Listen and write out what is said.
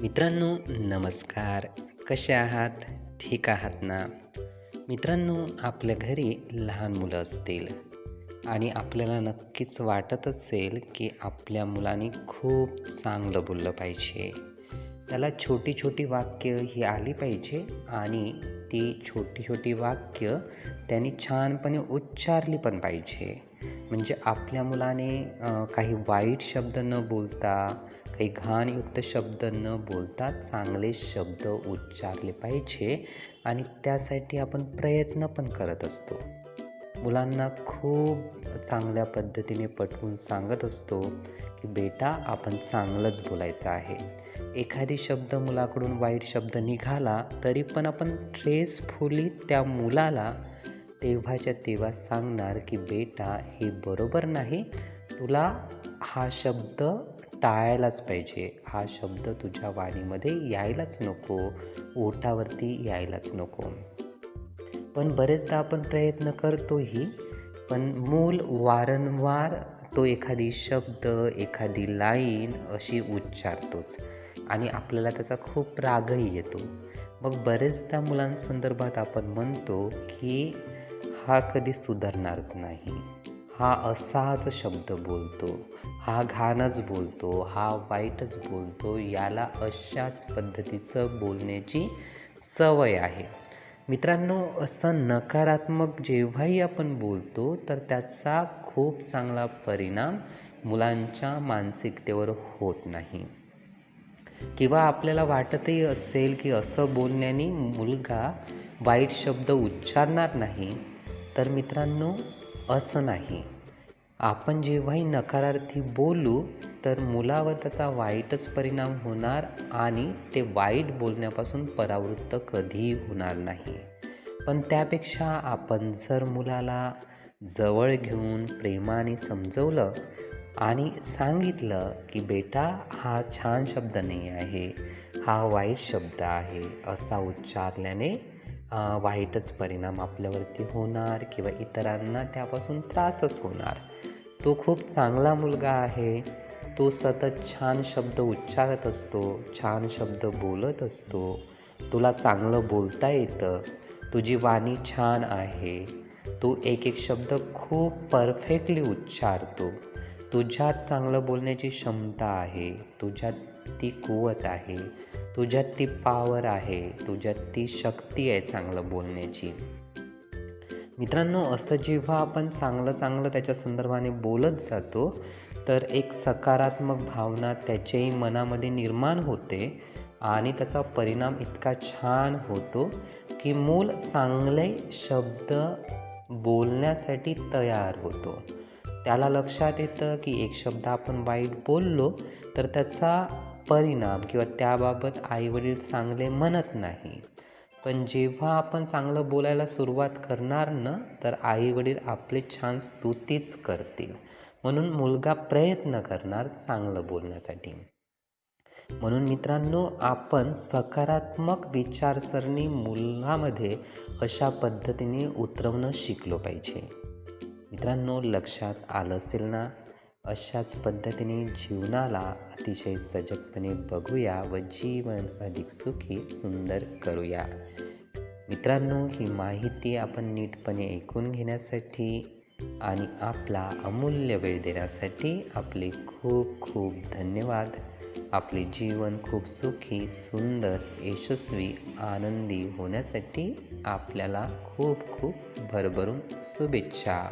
मित्रांनो नमस्कार. कसे आहात? ठीक आहात ना? मित्रांनो आपल्या घरी लहान मुलं असतील आणि आपल्याला नक्कीच वाटत असेल की आपल्या मुलाने खूप चांगलं बोललं पाहिजे. त्याला छोटी छोटी वाक्य ही आली पाहिजे आणि ती छोटी छोटी वाक्य त्यांनी छानपणे उच्चारली पण पाहिजे. म्हणजे आपल्या मुलाने काही वाईट शब्द न बोलता काही घाणयुक्त शब्द न बोलता चांगले शब्द उच्चारले पाहिजे आणि त्यासाठी आपण प्रयत्न पण करत असतो. मुलांना खूप चांगल्या पद्धतीने पटवून सांगत असतो की बेटा आपण चांगलंच बोलायचं आहे. एखादी शब्द मुलाकडून वाईट शब्द निघाला तरी पण आपण ट्रेसफुली त्या मुलाला तेव्हाच्या तेव्हा सांगणार की बेटा हे बरोबर नाही. तुला हा शब्द टाळायलाच पाहिजे. हा शब्द तुझ्या वाणीमध्ये यायलाच नको. ओठावरती यायलाच नको. पण बरेचदा आपण प्रयत्न करतोही पण मूल वारंवार तो एखादी शब्द एखादी लाईन अशी उच्चारतोच आणि आपल्याला त्याचा खूप रागही येतो. मग बरेचदा मुलांसंदर्भात आपण म्हणतो की हा कधी सुधारणारच नाही. हा असाच शब्द बोलतो हा घाणच बोलतो हा वाईटच बोलतो याला अशाच पद्धतीचं बोलण्याची सवय आहे. मित्रांनो असं नकारात्मक जेव्हाही आपण बोलतो तर त्याचा खूप चांगला परिणाम मुलांच्या मानसिकतेवर होत नाही. किंवा आपल्याला वाटतही असेल की असं बोलण्याने मुलगा वाईट शब्द उच्चारणार नाही. तर मित्रांनो असं नाही. आपण जेव्हाही नकारार्थी बोलू तर मुलावर त्याचा वाईटच परिणाम होणार आणि ते वाईट बोलण्यापासून परावृत्त कधीही होणार नाही. पण त्यापेक्षा आपण जर मुलाला जवळ घेऊन प्रेमाने समजवलं आणि सांगितलं की बेटा हा छान शब्द नाही आहे हा वाईट शब्द आहे असा उच्चारल्याने वाईटच परिणाम आपल्यावरती होणार किंवा इतरांना त्यापासून त्रासच होणार. तो खूप चांगला मुलगा आहे. तो सतत छान शब्द उच्चारत असतो छान शब्द बोलत असतो. तुला चांगलं बोलता येतं. तुझी वाणी छान आहे. तू एक एक शब्द खूप परफेक्टली उच्चारतो. तुझ्यात चांगलं बोलण्याची क्षमता आहे तुझ्यात ती कुवत आहे तुझ्यात ती पावर आहे तुझ्यात ती शक्ती आहे चांगलं बोलण्याची. मित्रांनो असं जेव्हा आपण चांगलं चांगलं त्याच्या संदर्भाने बोलत जातो तर एक सकारात्मक भावना त्याच्याही मनामध्ये निर्माण होते आणि त्याचा परिणाम इतका छान होतो की मूल चांगले शब्द बोलण्यासाठी तयार होतो. त्याला लक्षात येतं की एक शब्द आपण वाईट बोललो तर त्याचा परिणाम किंवा त्याबाबत आईवडील चांगले म्हणत नाही. पण जेव्हा आपण चांगलं बोलायला सुरुवात करणार ना तर आईवडील आपले छान स्तुतीच करतील. म्हणून मुलगा प्रयत्न करणार चांगलं बोलण्यासाठी. म्हणून मित्रांनो आपण सकारात्मक विचारसरणी मुलामध्ये अशा पद्धतीने उतरवणं शिकलो पाहिजे. मित्रांनो लक्षात आलं असेल ना? अशाच पद्धतीने जीवनाला अतिशय सजगपणे बघूया व जीवन अधिक सुखी सुंदर करूया. मित्रांनो ही माहिती आपण नीटपणे ऐकून घेण्यासाठी आणि आपला अमूल्य वेळ देण्यासाठी आपले खूप खूप धन्यवाद. आपले जीवन खूप सुखी सुंदर यशस्वी आनंदी होण्यासाठी आपल्याला खूप खूप भरभरून शुभेच्छा.